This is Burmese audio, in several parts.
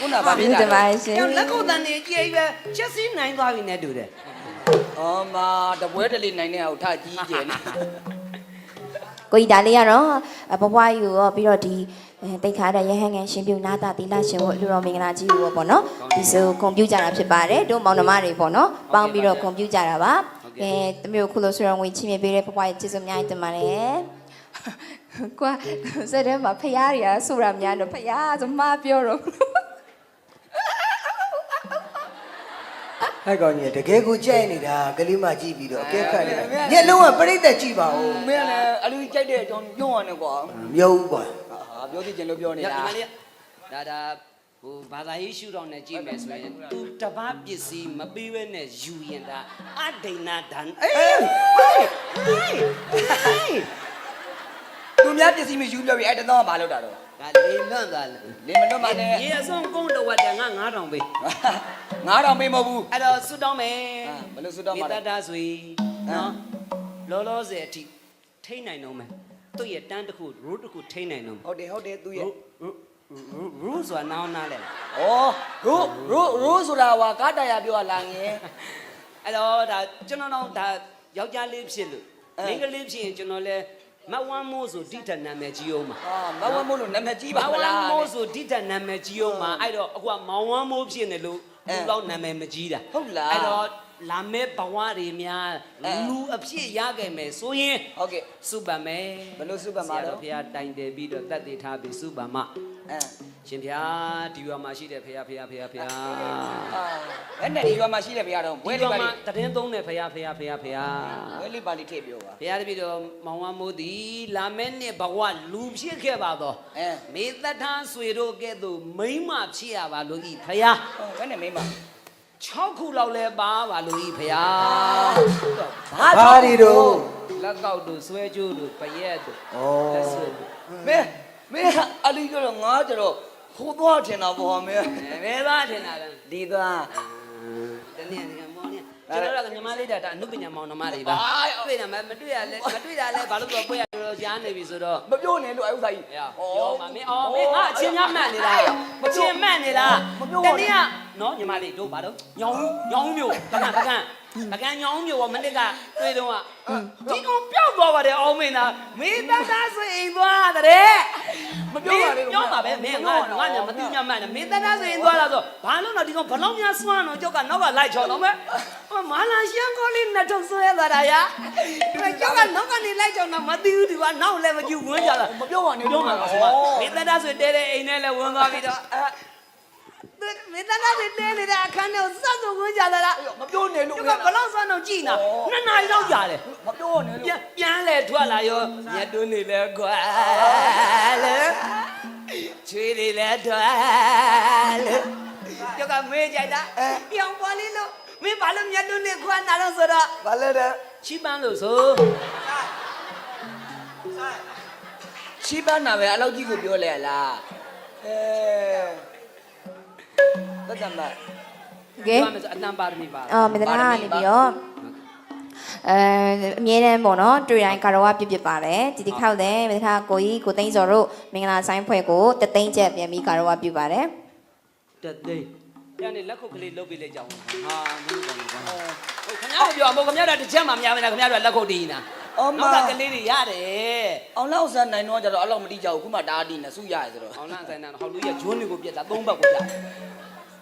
ခုနကဘာဖြစ်တာဒီပါရှင်။လက်ကုပ်တန်နေကြည့်ပဲချက်စီးနိုင်သွားပြီနဲ့တူတယ်အော်မာတပွဲတလေးနိုင်တဲ့အောင်ထားကြီးကျယ်နေကိုကြီးဒါလေးကတော့အဘဘွားယူရောပြီးတော့ဒီအဲတိတ်ခါတဲ့ရဟန်းငယ်ရှင်ပြုနာတာတိလရှင်ကိုအလူတော်မင်္ဂလာကြီးကိုရောပေါ့နော်ဒီဆိုကွန်ပျူတာတာဖြစ်ပါတယ်တို့မောင်နှမတွေပေါ့နော်ပေါင်းပြီးတော့ကွန်ပျူတာတာပါအဲတမျိုးခုလိုဆိုတော့ငွေချင်းမြပေးတဲ့ဘဘွားရဲ့ကျေးဇူးအများကြီးတင်ပါတယ်ကွာစတဲ့မှာဖရားတွေကဆိုတာများတော့ဖရားဆိုမှပြောတော့ ဟဲ့ကောင်ကြီးတကယ်ကိုကြိုက်နေတာကလေးမကြည့်ပြီးတော့အကဲခတ်နေတာညက်လုံးကပြိတ္တကြည့်ပါဦးမင်းကလည်းအလူကြိုက်တဲ့အကြောင်းညွှန်ရတယ်ကွာမြုပ်ဘူးကွာဟာပြောသိချင်လို့ပြော။နေညတာမလေးဒါဒါဟိုဘာသာရေးရှုထောင့်နဲ့ကြည့်မယ်ဆိုရင်သူတပားပစ္စည်းမပေးဘဲနဲ့ယူရင်ဒါအဒိဏဒန်အေးသူများပစ္စည်းမယူပြောပြီးအဲ့တသောကဘာလုပ်တာတော့ဒါလေလွန့်သွားလေလင်းမတော့မနဲ့ရေအစုံကုန်းတော့ဝတ်တယ်ငါ9000ပေး ငါးတော့မေးမဟုတ်ဘူးအဲ့တော့ဆူတောင်းမယ်အာဘယ်လိုဆုတောင်းမှာလဲမေတ္တာဆွေနော်လောလောဆယ်အထိထိန်းနိုင်တော့မယ်သူ့ရဲ့တန်းတစ်ခု root တစ်ခုထိန်းနိုင်တော့မယ်ဟုတ်တယ်ဟုတ်တယ်သူရဲ့ root root ဆိုတာနောင်းနားလဲဩရိုးရိုးရိုးဆိုတာဟာကားတရာပြောရလာငယ်အဲ့တော့ဒါကျွန်တော်တော့ဒါယောက်ျားလေးဖြစ်လို့အဲမိန်းကလေးဖြစ်ရင်ကျွန်တော်လဲမဝမ်းမိုးဆိုဒိဋ္ဌနာမည်ကြီးအောင်ပါဟာမဝမို့လို့နာမည်ကြီးမပါမဝလားမ်းမိုးဆိုဒိဋ္ဌနာမည်ကြီးအောင်ပါအဲ့တော့အခုကမောင်ဝမ်းမိုးဖြစ်နေလို့ အဲလူတော့နာမည်မကြီးတာဟုတ်လားအဲ့တော့လာမဲ့ဘဝတွေများအဲလူအဖြစ်ရခဲ့မယ်ဆိုရင်ဟုတ်ကဲ့စုပါမယ်ဘယ်လိုစုပါမှာလဲဆရာတော်ဘုရားတိုင်တယ်ပြီးတော့တတ်သိထားပြီးစုပါမအဲ ရှင်ဘုရားဒီရွာမှာရှိတဲ့ဘုရားဘုရားဘုရားဘုရားအာဘယ်နဲ့ဒီရွာမှာရှိတဲ့ဘုရားတော့ဘွဲဒီလေးရွာပါမှာလေးတရင်သုံးတဲ့ဘုရားဘုရားဘုရားဘုရားဘွဲလေးပါလေးထည့်ပြောပါဘုရားတပည့်တော်မောင်ဝမိုးသည်လာမဲ့နှစ်ဘဝလူဖြစ်ခဲ့ပါတော့အဲ မေတ္တာဆွေတို့ကဲ့သို့မိမ့်မဖြစ်ရပါလို့ဤဘုရားဟောဘယ်နဲ့မိမ6ခုလောက်လဲပါပါလို့ဤဘုရားဘာဒီတို့လက်ကောက်တို့ဆွဲကြိုးတို့ပရက်တို့ဩလက်ဆွဲတို့မင်း မင်းအလီကတော့ငါကျတော့ဟိုသွားထင်တာပေါ့မင်းဘယ်သားထင်တာလဲဒီသွားတနည်းကမောင်နေကျွန်တော်ကညီမလေးတာဒါအနုပညာမောင်နှမတွေပါတွေ့တာမမတွေ့ရလဲမတွေ့တာလဲဘာလို့တော့ပွဲရတော့ရှားနေပြီဆိုတော့မပြောနဲ့လို့အဲ့ဥစ္စာကြီး။ပြောမှာမင်းအော်မင်းငါအချင်းများမှတ်နေလား။မချင်းမှတ်နေလား။တနေ့ကနော်ညီမလေးတို့ဘာတော့ညောင်ညောင်မျိုးပကံပကံပကံညောင်မျိုးကမနေ့ကတွေ့တော့ကဒီကောင်ပျောက်သွားပါတယ်အောင်မင်းသားမင်းသားသားဆိုအိမ်သွားတဲ့ မပြောပါနဲ့ပြောပါပဲမင်းငါငါညမသိညမှတ်နေမင်းသားသားဆိုအိမ်သွားလာဆိုဘာလို့တော့ဒီကောင်ဘလောက်များစွမ်းတော့ကြောက်ကနောက်ကလိုက်ချော်တော့မဲမာလာရှန်ကိုလေးနဲ့ထုတ်ဆွဲသွားတာရာဒီကြောက်ကနောက်ကနေလိုက်ချော်တော့မသိဘူးဒီကနောက်လည်းမကြည့်ဝင်ကြတာမပြောပါနဲ့ပြောမှာပါဆိုတော့မင်းသားသားဆိုတဲတဲ့အိမ်နဲ့လည်းဝင်သွားပြီးတော့အဲ မင်းသားသားဆိုတဲနေတဲ့အခန်းထဲကိုစက်စုံဝင်ကြတာလားမပြောနဲ့လို့သူကဘလောက်စွမ်းတော့ကြည်နာနှစ်နာရီတော့ကြာတယ်မပြောနဲ့ပြလို့န်ပြန်လဲထွက်လာရောညတွန်းနေလဲကွာလေချွေးတွေလဲထွက်လေကျကမေးကြိုက်တာပြောင်းပေါ်လေးလို့မင်းဘာလို့ညတွန်းနေခွာနာတော့ဆိုတော့ဘာလဲတဲ့ချီးပန်းလို့ဆိုချီးပန်းတာပဲအလောက်ကြီးကိုပြောလဲလားအဲ တတ်တယ်မကဲဘာမှမဆိုအတန်ပါရမီပါအော်မေတ္တာကနေပြီးတော့အဲအမြဲတမ်းပေါ့နော်တွေ့တိုင်းကာရဝပြစ်ပြစ်ပါတယ်ဒီဒီခောက်တဲ့မေတ္တာကိုကြီးကိုသိန်းစော်တို့မင်္ဂလာဆိုင်ဖွဲ့ကိုတသိန်းချက်ပြန်ပြီးကာရဝပြုပါတယ်တသိန်းပြန်နေလက်ခုပ်ကလေးလုတ်ပြီးလိုက်ကြအောင်ဟာမင်းကောင်ကွာဟုတ်ခင်ဗျားတို့ပြောမို့ခင်ဗျားတို့တစ်ချက်မှမရဘူးလားခင်ဗျားတို့လက်ခုပ်တီးနေတာအော်မနောက်ကကလေးတွေရတယ်အောင်လောက်ဆန်းနိုင်တော့ကျတော့အလောက်မတိကြဘူးခုမှတားတီးနေစုရတယ်ဆိုတော့အောင်လန့်ဆိုင်တာဟောလူရဂျွန်းတွေကိုပြက်တာသုံးဘက်ကိုပြက်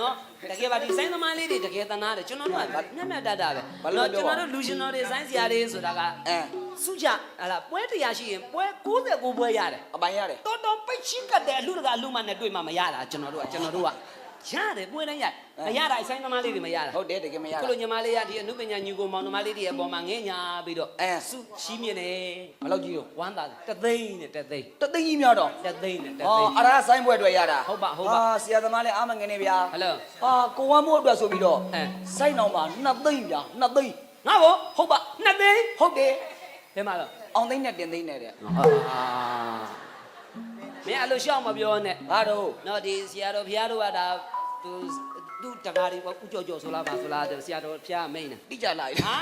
နော်တကယ်ပါဒီဆိုင်သမားလေးတွေတကယ်တနာတယ်ကျွန်တော်တို့ကမျက်မျက်တတ်တာပဲနော်ကျွန်တော်တို့လူရှင်တော်တွေဆိုင်စရာတွေဆိုတာကအဲစုကြဟလာပွဲတရားရှိရင်ပွဲ69ပွဲရတယ်အပိုင်ရတယ်တော်တော်ပိတ်ချင်းကတ်တဲ့အလူတကအလူမနဲ့တွေ့မှမရတာကျွန်တော်တို့ကကျွန်တော်တို့က ရတယ်ပွဲတိုင်းရမရတာအဆိုင်သမားလေးတွေမရတာဟုတ်တယ်တကယ်မရခုတာလိုညီမလေးရဒီအနုပညာညီကိုမောင်နှမလေးတွေရဲ့အပေါ်မှာငဲ့ညာပြီးတော့အဲစုချီးမြင့်တယ်ဘယ်လောက်ကြီးတော့ဝမ်းသာတယ်တသိန်းနဲ့တသိန်းတသိန်းကြီးများတော့တသိန်းနဲ့တဟောသိန်းအရာဆိုင်ပွဲအတွက်ရတာဟုတ်ပါဟုတ်ပါဟာဆရာသမားလည်းအားမငယ်နေဗျာဟယ်လိုဟာကိုဝမ်းမို့အတွက်ဆိုပြီးတော့အဲစိုက်အောင်ပါ2သိန်းဗျာ2သိန်းငါဘောဟုတ်ပါနှစ်သိန်းဟုတ်တယ်ဘယ်မှာတော့အောင်သိန်းနဲ့တင်သိန်းနဲ့တဲ့ဟာ မင်းအလိုရှောက်မပြောနဲ့ဘာတော့နော်ဒီဆရာတော်ဘုရားတို့ကဒါသူသူတကားတွေပေါ့ဥကြော်ကြော်ဆိုလားပါဆိုလားဆရာတော်ဘုရားမိန်တယ်တိကျလာပြီဟာ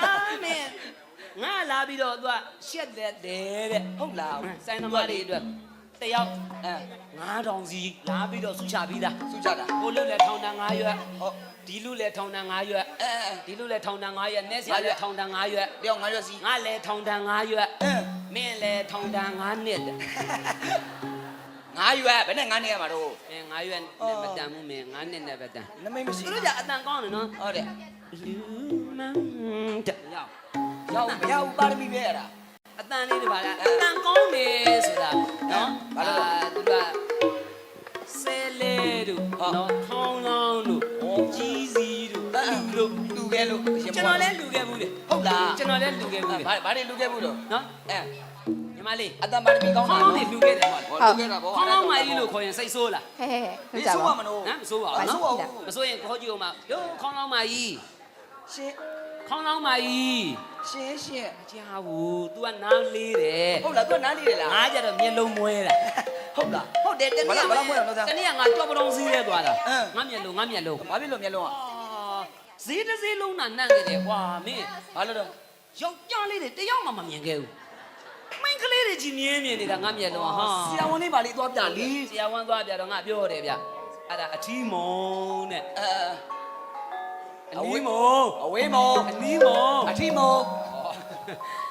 မင်းငါလာပြီးတော့သူကရှက်တဲ့တယ်တဲ့ဟုတ်လားဆိုင်သမားတွေအတွက်တယောက်အဲ9000စီလာပြီးတော့ဆူချပြီးသားစုကြတာဟိုလူလည်းထောင်တန်း9ရွက်ဟုတ်ဒီလူလည်းထောင်တန်း9ရွက်အဲအဲဒီလူလည်းထောင်တန်း9ရွက်နဲ့ဆရာလည်းထောင်တန်း9ရွက်တယောက်ငါရွက်စီငါလည်းထောင်တန်း9ရွက်အဲမင်းလည်းထောင်တန်း9နှစ်တဲ့ ငါရွက်ဘယ်နဲ့ငါနေရမှာတော့အဲ9ရွက်နဲ့မတန်ဘူးမင်း9နှစ်နဲ့ပဲတန်နမိတ်မရှိသူတို့ကအတန်ကောင်းတယ်နော်ဟုတ်တယ်လူမန်းတဲ့ရောက်ရောက်မရောက်ပါရမီပဲရတာအတန်လေးတွေပါလားအတန်ကောင်းတယ်ဆိုတာနော်ဘာလို့လဲသူကဆဲလေတို့ဟုတ်နော်ခေါင်းလောင်းတို့ဟောကြီးစီတို့အဲလူတို့လူခဲ့လို့အရှင်ကျွန်တော်လည်းလူခဲ့ဘူးလေဟုတ်လားကျွန်တော်လည်းလူခဲ့ဘူးလေဘာဘာတွေလူခဲ့ဘူးတော့နော်အဲညီ မလေး အတပါရမီကောင်း ခေါ တာ င်းလောင်းတွေလူခဲ့တယ်ဟော ဟောလူခဲ့တာဗော ခေါင်းလောင်းမကြီးလို့ခေါ်ရင်စိတ်ဆိုးလား ဟဲ့ဟဲ့ဟဲ့ ဒီ ဟုတ်ကြ ဆို ပါ ရမလို့ ဟမ်မဆိုးပါ မ ဘူး ဆိုး နော် ပါဘူး မဆိုးရင်ခေါ်ကြည့်အောင်မယောခေါင်းလောင်းမကြီး ရှင် ခေါင်းလောင်းမကြီး ရှင်ရှင် ကြားဘူး तू ကနားလေးတယ် ဟုတ်လားသူနားလေးလား ငါကြတော့မျက်လုံးမွဲတာ ဟုတ်လား ဟုတ်တယ်တနေ့က ဘာလို့ဘာလို့မွဲတော့လဲ တနေ့ကငါကြောက်ပတုံးစည်းရဲသွားတာ အင်း ငါမျက်လုံးငါမျက်လုံး ဘာဖြစ်လို့မျက်လုံးอ่ะ အာဈေးတစ်ဈေးလုံးနာနန့်နေတယ်ကွာမင်း ဘာလို့တော့ ယောက်ျားလေးတွေတယောက်မှမမြင်ခဲ့ဘူးမင်း ကလေးတွေကြီးမြင်မြင်နေတာငါမျက်လုံးဟာဆရာဝန်လေးပါလေးသွားပြလီဆရာဝန်သွားပြတော့ငါပြောတယ်ဗျအဲ့ဒါအထီးမုံတဲ့အဲအနီးမုံအဝေးမောအနီးမုံအထီမော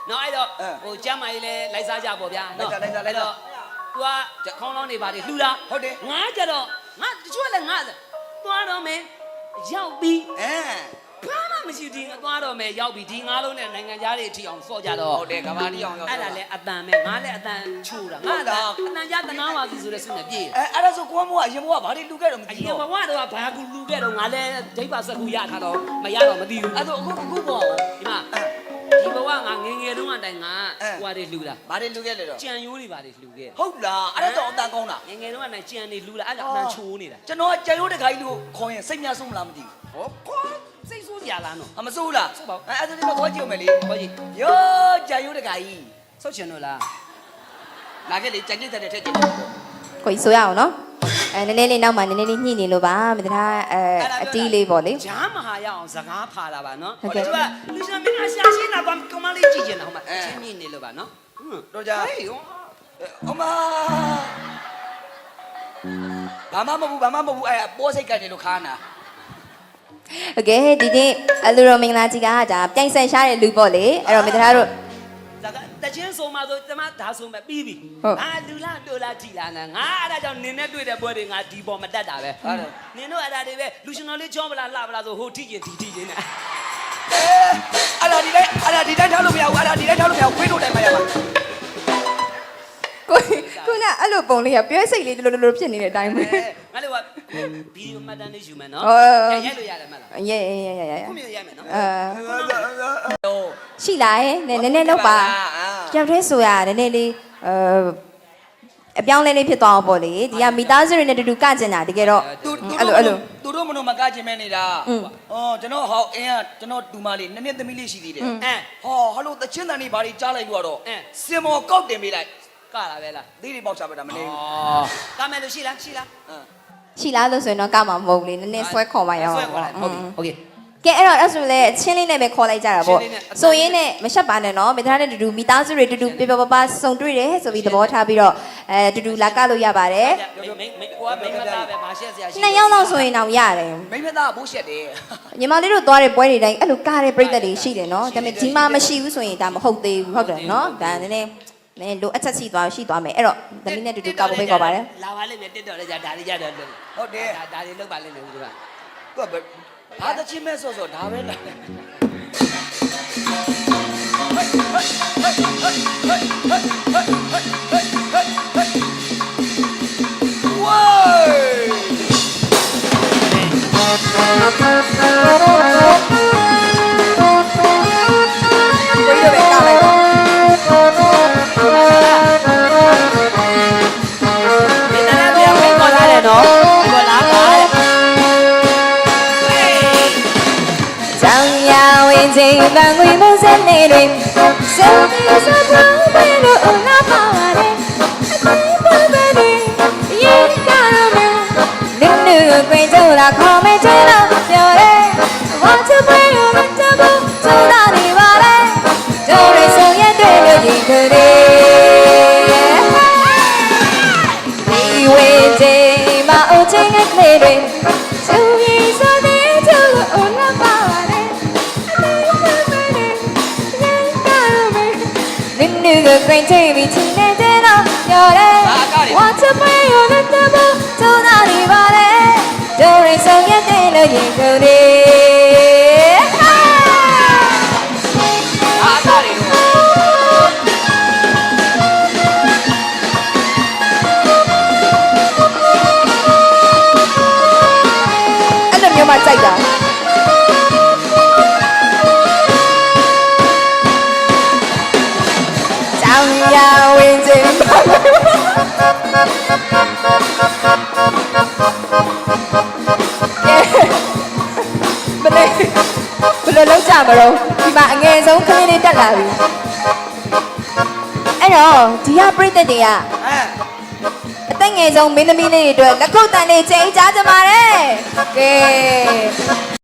နော်အဲ့တော့အဲဟိုကျမ်းမာကြီးလဲလိုက်စားကြပေါ့ဗျာလိုက်စားလိုက်စားလိုက်စားသူကခေါင်းလောင်းတွေပါတယ်လှူတာဟုတ်တယ်ငါကြတော့ငါတချို့ကလည်းငါသွားတော့မယ်ရောက်ပြီးအဲဘာမှမ ရှိဒီသွားတော့မယ်ရောက်ပြီးဒီငါးလုံးနဲ့နိုင်ငံသားတွေအထီအောင်စော့ကြတော့ဟုတ်တယ်ကဘာတီအောင်ရောက်အဲ့ဒါလဲအတန်ပဲငါလည်းအတန်ချိုးတာငါအတန်အတန်ကြတနာပါစီဆိုတဲ့ဆုနဲ့ပြေးအဲအဲ့ဒါဆိုကိုကမောကအရင်မောကဘာတွေလူခဲ့တော့မအသိရင်ဘူးဘဝတော့ဘာကူလူခဲ့တော့ငါလည်းဒိဗ္ဗစကူရထားတော့မရတော့မသိဘူးအဲ့ဒါအခုအခုပေါ့ဒီမှာဒီဘဝငါငယ်ငယ်တုန်းကတိုင်ငါဟွာတွေလှူတာဘာတွေလူခဲ့လဲတော့ကြံရိုးတွေပါတွေလှူခဲ့ဟုတ်လားအဲ့ဒါတော့အတန်ကောင်းတာငယ်ငယ်တုန်းကတိုင်ကြံတွေလှူတာအဲ့ဒါအတန်ချိုးနေတာကျွန်တော်ကကြံရိုးတခါကြီးလို့ခေါ်ရင်စိတ်များဆုံးမလားမသိဟောခေါ် စိတ်ဆိုးစရာလားနော်ဘူးအမစိုးဘူးလားစိုးပါဘူးအဲအဲ့ဒါဒီမှာခေါ်ကြည့်အောင်မယ်လေခေါ်ကြည့်ယောကြံရိုးတခါကြီးဆုတ်ချင်လို့လားလာခဲ့လေကြံကြည့်တဲ့ထက်ကြည့်ကိုကြီးဆိုရအောင်နော်အဲနည်းနည်းလေးနောက်မှနည်းနည်းလေးညှိနေလို့ပါမတလားအဲအတီးလေးပေါ့လေဂျားမဟာရအောင်စကားဖာတာပါနော်ဟုတ်ကဲ့သူကလူရှင်မင်းကရှာရှင်းတာကကမလေးကြည့်ကျင်တာဟိုမှာအချင်းမြင့်နေလို့ပါနော်ဟွန်းတော့ကြဟေးဟောအမဘာမှမဟုတ်ဘူးဘာမှမဟုတ်ဘူးအဲပိုးစိတ်ကနေလို့ခါနာ โอเคဒီနေ့အလူတော်မင်္ဂလာကြီးကဒါပြိုင်ဆက်ရှားတဲ့လူပေါ့လေအဲ့တော့မတလားတို့ ဒါကတချင်းဆိုမှဆိုတမဒါဆိုမှပြီးပြီ ဟုတ် အာလူလားတူလားကြည်လားနာငါအဲ့ဒါကြောင့်နင်းနဲ့တွေ့တဲ့ပွဲတွေငါဒီပေါ်မတက်တာပဲ ဟုတ်တယ် နင်တို့အဲ့ဒါတွေပဲလူရှင်တော်လေးချောမလားလှပလားဆိုဟိုထိကျင်ဒီထိကျင်နဲ့ အဲအဲ့ဒါဒီတိုင်းအဲ့ဒါဒီတိုင်းထားလို့မရဘူးအဲ့ဒါဒီတိုင်းထားလို့မရဘူးခွေးတို့တိုင်းမရပါဘူး ကိုခုနအဲ့လိုပုံလေးကပြောစိတ်လေးလိုလိုလိုဖြစ်နေတဲ့အတိုင်းပဲ ငါလည်းက ဗီဒီယိုမှတ်တမ်းလေးယူမယ်နော်ရိုက်ရိုက်လို့ရတယ်မလားရဲရဲရဲရဲခုမြင်ရိုက်မယ်နော်အဲရှိလားဟဲ့နည်းနည်းလောက်ပါကြောက်ထဲဆိုရနည်းနည်းလေးအဲအပြောင်းလဲလေးဖြစ်သွားအောင်ပေါ့လေဒီကမိသားစုတွေနဲ့တူတူကကျင်တာတကယ်တော့အဲ့လိုအဲ့လိုသူတို့မလို့မကကျင်မဲ့နေတာအော်ကျွန်တော်ဟောအင်းကကျွန်တော်ဒူမလေးနည်းနည်းသမီးလေးရှိသေးတယ်အဲဟောဟလိုတချင်းတန်လေးဘာတွေကြားလိုက်လို့တော့စင်မော်ကောက်တင်ပေးလိုက်ကလာပဲလားသေးတွေပေါက်ချပါတာမနေဘူးကာမယ်လို့ရှိလားရှိလား အင်း ရှိလားလို့ဆိုရင်တော့ကမှာမဟုတ်ဘူးလေနည်းနည်းဆွဲခေါ်မှရအောင် ဆွဲခေါ်လိုက်ဟုတ်ပြီโอเค ကဲအဲ့တော့အဲ့ဆိုလေချင်းလေးနဲ့ပဲခေါ်လိုက်ကြတာပေါ့ ချင်းလေးနဲ့အတန် ဆိုရင်းနဲ့မရှက်ပါနဲ့နော်မိသားနဲ့တူတူမိသားစုတွေတူတူပြပြပပစုံတွေ့တယ်ဆိုပြီးသဘောထားပြီးတော့အဲတူတူလာကလို့ရပါတယ် မိမိမိကိုကမိမသားပဲမရှက်စရာရှိ နှစ်ယောက်လောက်ဆိုရင်တော့ရတယ် မိမသားဘိုးရှက်တယ် ညီမလေးတို့သွားတဲ့ပွဲတွေတိုင်းအဲ့လိုကားတဲ့ပြိတ္တတွေရှိတယ်နော်ဒါပေမဲ့ဒီမှာမရှိဘူးဆိုရင်ဒါမဟုတ်သေးဘူးဟုတ်တယ်နော်ဒါနည်းနည်း နည်းလိုအချက်ရှိသွားရှိသွားမယ်အဲ့တော့သမီးနဲ့တူတူကောက်ဖို့ဖိတ်ခေါ်ပါတယ်လာပါလိမ့်မယ်တက်တော်လေးじゃဒါလေးကြတော့လို့ဟုတ်တယ်ဒါဒါလေးလောက်ပါလိမ့်မယ်ဦးကသူကဘယ်ဘာတချင်းမဲဆော့ဆော့ဒါပဲလားဝိုး မှုစနေတွေစုံပြီးစပွားပဲလို့နာပါရတယ်အသေးပါပဲတွေရေကရမယ်လူလူကိုကြိုးလာခေါ်မယ်ချင်လို့ပြောတယ် Want to င်းနေကခွင်ချပြီးချင်းနေတဲ့တော့ပြောတယ် Want to play on the table ဆိုနာနေပါလေဒိုရင်ဆောင်ရတဲ့လို့ ဘယ်လိုလုပ်ကြမလို့ဒီမှာအငယ်ဆုံးကလေးလေးတက်လာပြီအဲ့တော့ဒီကပြိတ္တတွေကအဲအသက်ငယ်ဆုံးမင်းသမီးလေးတွေအတွက်လက်ခုပ်တန်လေးချိန်ချကြပါရယ်ကဲ